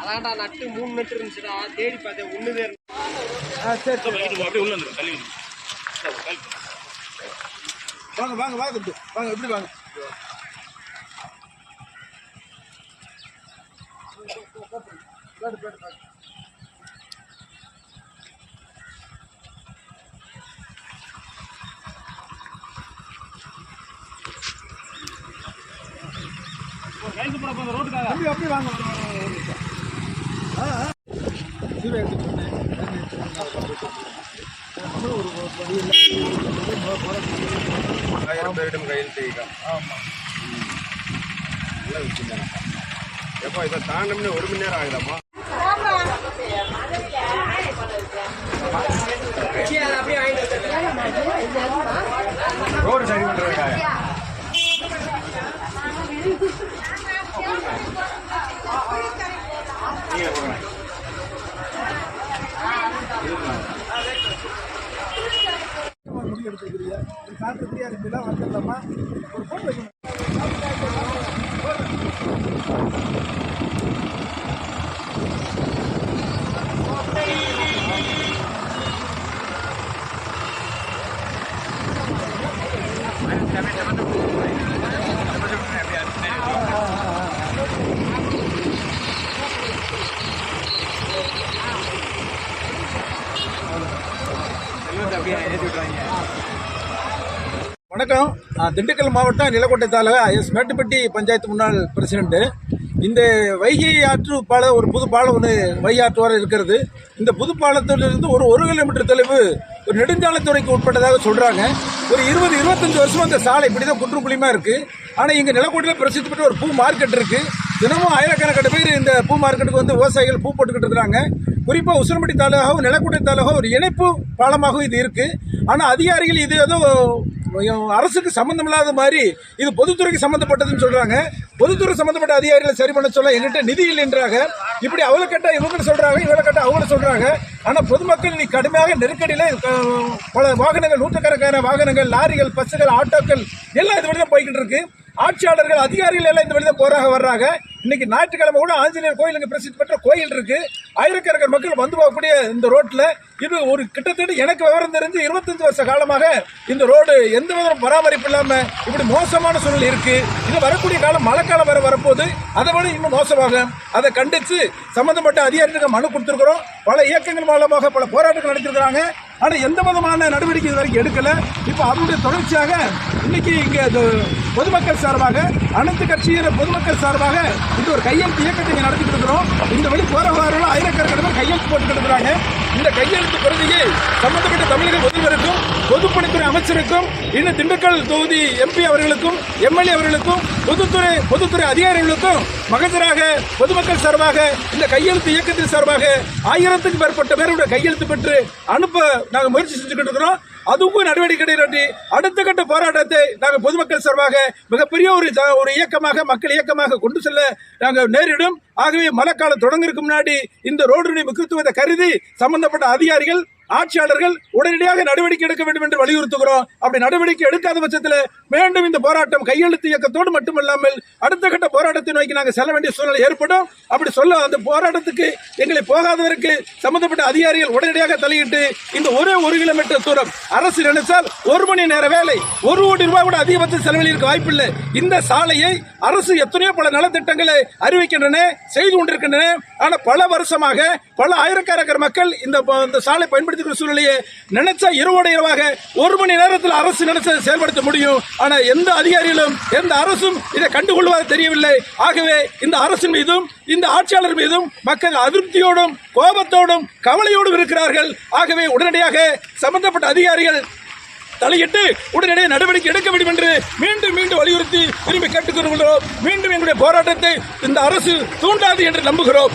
அதான்டா நட்டு மூணு மீட்டர் இருந்துச்சுடா. தேடி பார்த்தேன் ஒன்று பேர் ஆ வாங்க வாங்க வாங்க வாங்க எப்படி வாங்க? பேடு, பேடு, பேடு. தம்பி, அப்படியே வாங்க, வாங்க, வாங்க, ஒரு ஆயிரம் பேரிடம் கையெழுத்து வைക്കാം ஆமாம் நல்ல விஷயம் தானே எப்போ இதை தாண்டம்னு ஒரு மணி நேரம் ஆகுதாம்மா? ரோடு சரி பண்ணுறதுக்காக முடி எடுத்துக்கிறீங்க காற்று ஃப்ரீயாக இருக்குதா வந்துடலாமா ஒரு ஃபோன் வைக்கணும். Thank you. வணக்கம். திண்டுக்கல் மாவட்டம் நிலக்கோட்டை தாலுகா எஸ். மேட்டுப்பட்டி பஞ்சாயத்து முன்னாள் பிரசிடென்ட் இந்த வைகை ஆற்று பாலம் ஒரு புது பாலம் ஒன்று வைகை ஆற்று வரை இருக்கிறது. இந்த புது பாலத்திலிருந்து ஒரு ஒரு கிலோமீட்டர் தொலைவு ஒரு நெடுஞ்சாலைத்துறைக்கு உட்பட்டதாக சொல்கிறாங்க ஒரு இருபது இருபத்தஞ்சி வருஷம் அந்த சாலை இப்படி தான் குன்றுக்குழியுமா இருக்குது ஆனால் இங்கே நிலக்கோட்டையில் பிரசித்தி பெற்ற ஒரு பூ மார்க்கெட் இருக்குது தினமும் ஆயிரக்கணக்கான பேர் இந்த பூ மார்க்கெட்டுக்கு வந்து விவசாயிகள் பூ போட்டுக்கிட்டு இருக்கிறாங்க. குறிப்பாக உசுரம்பட்டி தாலுகாவும் நிலக்கோட்டை தாலுகாவும் ஒரு இணைப்பு பாலமாகவும் இது இருக்குது ஆனால் அதிகாரிகள் இது ஏதோ அரசுக்கு சம்பந்தம் இல்லாத மாதிரி இது பொதுத்துறைக்கு சம்பந்தப்பட்டதுன்னு சொல்றாங்க. பொதுத்துறை சம்பந்தப்பட்ட அதிகாரிகளை சரி பண்ண சொல்ல எங்கிட்ட நிதி இல்லைன்றாங்க இப்படி அவளை கேட்டால் இவங்க சொல்றாங்க இவளை கேட்டால் அவங்கள சொல்றாங்க. ஆனால் பொதுமக்கள் நீ கடுமையாக நெருக்கடியில் பல வாகனங்கள் நூற்றுக்கணக்கான வாகனங்கள் லாரிகள் பஸ்ஸுகள் ஆட்டோக்கள் எல்லாம் இது வழிதான் போய்கிட்டு இருக்கு. ஆட்சியாளர்கள் அதிகாரிகள் எல்லாம் இந்த வழிதான் போறாங்க வர்றாங்க இன்னைக்கு ஞாயிற்றுக்கிழமை கூட ஆஞ்சநேயர் கோயில் பிரசித்தி பெற்ற கோயில் இருக்கு. ஆயிரக்கணக்கான மக்கள் வந்து போகக்கூடிய இந்த ரோட்டில் இது ஒரு கிட்டத்தட்ட எனக்கு விவரம் தெரிஞ்சு இருபத்தஞ்சு வருஷ காலமாக இந்த ரோடு எந்த விதம் பராமரிப்பு இல்லாமல் இப்படி மோசமான சூழல் இருக்குது இது வரக்கூடிய காலம் மழைக்காலம் வர வரப்போது அதை விட இன்னும் மோசமாகும் அதை கண்டித்து சம்மந்தப்பட்ட அதிகாரிகளுக்கு மனு கொடுத்துருக்குறோம். பல இயக்கங்கள் மூலமாக பல போராட்டங்கள் நடத்திருக்கிறாங்க ஆனால் எந்த விதமான நடவடிக்கை இது வரைக்கும் எடுக்கலை. இப்போ அதனுடைய தொடர்ச்சியாக இன்னைக்கு இங்கே பொதுமக்கள் சார்பாக அனைத்து கட்சியின பொதுமக்கள் சார்பாக இந்த ஒரு கையெழுத்து இயக்கத்தை நடத்திட்டு இருக்கிறோம். இந்த வழி போறவர்கள் ஆயிரக்கணக்கான கையெழுத்து போட்டு இருக்கிறாங்க. இந்த கையெழுத்து பிரதியை சம்பந்தப்பட்ட தமிழக முதல்வருக்கும் பொதுப்பணித்துறை அமைச்சருக்கும் இன்னும் திண்டுக்கல் தொகுதி எம்பி அவர்களுக்கும் எம்எல்ஏ அவர்களுக்கும் பொதுத்துறை பொதுத்துறை அதிகாரிகளுக்கும் மகஜராக பொதுமக்கள் சார்பாக இந்த கையெழுத்து இயக்கத்தின் சார்பாக ஆயிரத்துக்கும் மேற்பட்ட பேருடைய கையெழுத்து பெற்று அனுப்ப நாங்கள் முயற்சி செஞ்சுக்கிட்டு இருக்கிறோம். அதுவும் நடவடிக்கை கிடையாது அடுத்த கட்ட போராட்டத்தை நாங்கள் பொதுமக்கள் சார்பாக மிகப்பெரிய ஒரு ஒரு இயக்கமாக மக்கள் இயக்கமாக கொண்டு செல்ல நாங்கள் நேரிடும். ஆகவே மழைக்காலம் தொடங்குறதுக்கு முன்னாடி இந்த ரோடுடைய முக்கியத்துவத்தை கருதி சம்பந்தப்பட்ட அதிகாரிகள் ஆட்சியாளர்கள் உடனடியாக நடவடிக்கை எடுக்க வேண்டும் என்று வலியுறுத்துகிறோம். அப்படி நடவடிக்கை எடுக்காத பட்சத்தில் மீண்டும் இந்த போராட்டம் கையெழுத்து இயக்கத்தோடு மட்டுமல்லாமல் அடுத்த கட்ட போராட்டத்தை நோக்கி நாங்கள் செல்ல வேண்டிய சூழ்நிலை ஏற்படும். அப்படி சொல்ல அந்த போராட்டத்துக்கு எங்களை போகாதவருக்கு சம்பந்தப்பட்ட அதிகாரிகள் உடனடியாக தலையிட்டு இந்த ஒரே ஒரு கிலோமீட்டர் தூரம் அரசு நினைச்சால் ஒரு மணி நேர வேலை ஒரு கோடி ரூபாய் கூட அதிகபட்ச செலவில் இருக்க வாய்ப்பில்லை. இந்த சாலையை அரசு எத்தனையோ பல நலத்திட்டங்களை அறிவிக்கின்றன செய்து கொண்டிருக்கின்றன. ஆனால் பல வருஷமாக பல ஆயிரக்கணக்கான மக்கள் இந்த சாலை பயன்படுத்தி பயன்படுத்திக்கிற சூழ்நிலையை நினைச்சா இரவோட இரவாக ஒரு மணி நேரத்தில் அரசு நினைச்ச செயல்படுத்த முடியும். ஆனால் எந்த அதிகாரிகளும் எந்த அரசும் இதை கண்டுகொள்வது தெரியவில்லை. ஆகவே இந்த அரசின் மீதும் இந்த ஆட்சியாளர் மீதும் மக்கள் அதிருப்தியோடும் கோபத்தோடும் கவலையோடும் இருக்கிறார்கள். ஆகவே உடனடியாக சம்பந்தப்பட்ட அதிகாரிகள் தலையிட்டு உடனடியாக நடவடிக்கை எடுக்க வேண்டும் என்று மீண்டும் மீண்டும் வலியுறுத்தி விரும்பி கேட்டுக்கொள்கிறோம் மீண்டும் எங்களுடைய போராட்டத்தை இந்த அரசு தூண்டாது என்று நம்புகிறோம்.